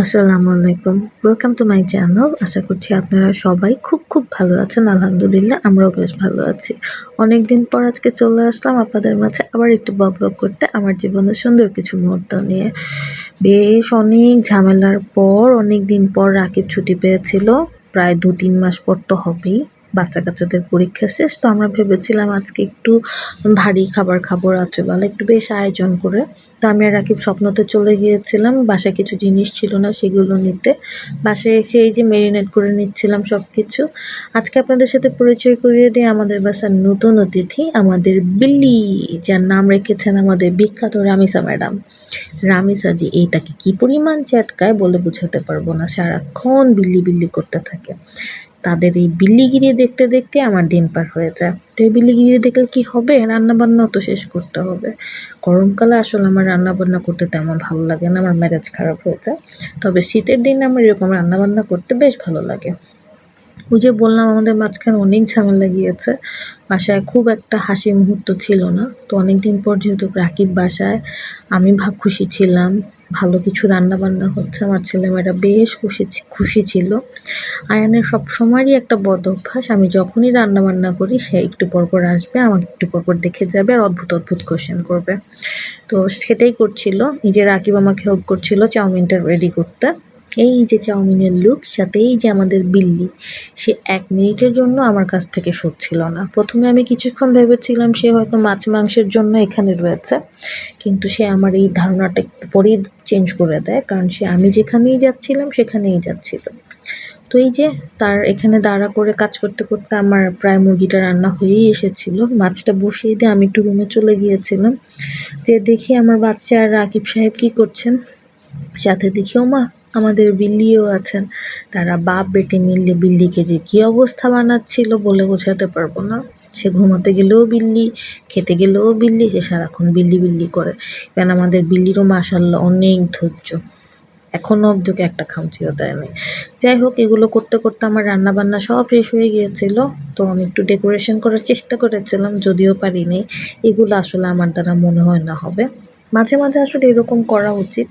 আসসালামু আলাইকুম। Welcome to my channel আশা করছি আপনারা সবাই খুব খুব ভালো আছেন। আলহামদুলিল্লাহ, আমরাও বেশ ভালো আছি। অনেক দিন পর আজকে চলে আসলাম আপনাদের মাঝে আবার একটু বক বক করতে আমার জীবনের সুন্দর কিছু মুহূর্ত নিয়ে। বেশ অনেক ঝামেলার পর অনেক দিন পর রাকিব ছুটি পেয়েছিল। প্রায় দু তিন মাস পর তো হবেই। বাচ্চা কাচ্চাদের পরীক্ষা শেষ। তো আমরা ভেবেছিলাম আজকে একটু ভারী খাবার খাব রাত্রেবেলা। একটু বেশ আয়োজন করে। তো আমি আর রাকিব স্বপ্নতে চলে গিয়েছিলাম। বাসায় কিছু জিনিস ছিল না সেগুলো নিতে। বাসায় এসে এই যে মেরিনেট করে নিচ্ছিলাম সব কিছু আজকে আপনাদের সাথে পরিচয় করিয়ে দিই আমাদের বাসার নতুন অতিথি, আমাদের বিল্লি, যার নাম রেখেছেন আমাদের বিখ্যাত রামিসা ম্যাডাম। রামিসা জি এইটাকে কি পরিমাণ চ্যাটকায় বলে বোঝাতে পারব না। সারাক্ষণ বিল্লি বিল্লি করতে থাকে। তাদের এই বিল্লিগিরি দেখতে দেখতে আমার দিন পার হয়ে যায়। তো এই বিল্লিগিরি দেখলে কি হবে? রান্নাবান্নাও তো শেষ করতে হবে। গরমকালে আসলে আমার রান্নাবান্না করতে তেমন ভালো লাগে না, আমার মেজাজ খারাপ হয়ে যায়। তবে শীতের দিনে আমার এরকম রান্নাবান্না করতে বেশ ভালো লাগে। ওই যে বললাম, আমাদের মাঝখানে অনেক ঝামেলা গিয়েছে। বাসায় খুব একটা হাসি মুহূর্ত ছিল না। তো অনেক দিন পর যেহেতু রাকিব বাসায়, আমি ভাগ খুশি ছিলাম। ভালো কিছু রান্না বান্না হচ্ছে। আমার ছেলেমেয়েরা বেশ খুশি খুশি ছিল। আয়ানের সব সময়েরই একটা বদ অভ্যাস। আমি যখনই রান্না বান্না করি, সে একটু পরপর আসবে, আমাকে একটু পরপর দেখে যাবে আর অদ্ভুত অদ্ভুত কোশ্চেন করবে। তো সেটাই করছিল। নিজের আকিব আমাকে হেল্প করছিল চাউমিনটা রেডি করতে। এই যে চাউমিনের লুক সাথে এই যে আমাদের বিল্লি, সে এক মিনিটের জন্য আমার কাছ থেকে সরছিল না। প্রথমে আমি কিছুক্ষণ ভেবেছিলাম সে হয়তো মাছ মাংসের জন্য এখানে রয়েছে, কিন্তু সে আমার এই ধারণাটা একটু পরেই চেঞ্জ করে দেয়, কারণ সে আমি যেখানেই যাচ্ছিলাম, সেখানেই যাচ্ছিল। তো এই যে তার এখানে দাঁড়া করে কাজ করতে করতে আমার প্রায় মুরগিটা রান্না হয়েই এসেছিল। মাছটা বসিয়ে দিয়ে আমি একটু রুমে চলে গিয়েছিলাম। যে দেখি আমার বাচ্চা আর রাকিব সাহেব কি করছেন, সাথে দেখি ও মা আমাদের বিল্লিও আছেন। তারা বাপ বেটে মিললে বিল্লিকে যে কী অবস্থা বানাচ্ছিল বলে বোঝাতে পারব না। সে ঘুমাতে গেলেও বিল্লি, খেতে গেলেও বিল্লি, সে সারাক্ষণ বিল্লি বিল্লি করে। কারণ আমাদের বিল্লিরও মাসাল্লাহ অনেক ধৈর্য। এখনও অব্দি একটা খামচিও দেয়নি যাই হোক, এগুলো করতে করতে আমার রান্না বান্না সব শেষ হয়ে গিয়েছিল। তো আমি একটু ডেকোরেশন করার চেষ্টা করেছিলাম, যদিও পারিনি। এগুলো আসলে আমার দ্বারা মনে হয় না হবে। মাঝে মাঝে আসলে এরকম করা উচিত।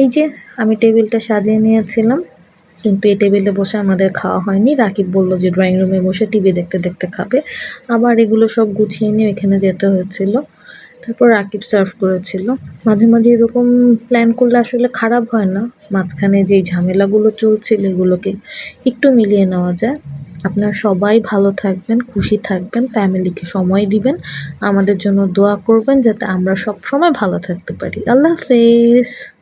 এই যে আমি টেবিলটা সাজিয়ে নিয়েছিলাম, কিন্তু এই টেবিলে বসে আমাদের খাওয়া হয়নি। রাকিব বলল যে ড্রয়িং রুমে বসে টিভি দেখতে দেখতে খাবে। আবার এগুলো সব গুছিয়ে নিয়ে এখানে যেতে হয়েছিল। তারপর রাকিব সার্ভ করেছিল। মাঝে মাঝে এরকম প্ল্যান করলে আসলে খারাপ হয় না। মাঝখানে যেই ঝামেলাগুলো চলছিল এগুলোকে একটু মিলিয়ে নেওয়া যায়। আপনারা সবাই ভালো থাকবেন, খুশি থাকবেন ফ্যামিলিকে সময় দিবেন। আমাদের জন্য দোয়া করবেন যাতে আমরা সব সময় ভালো থাকতে পারি। আল্লাহ হাফেজ।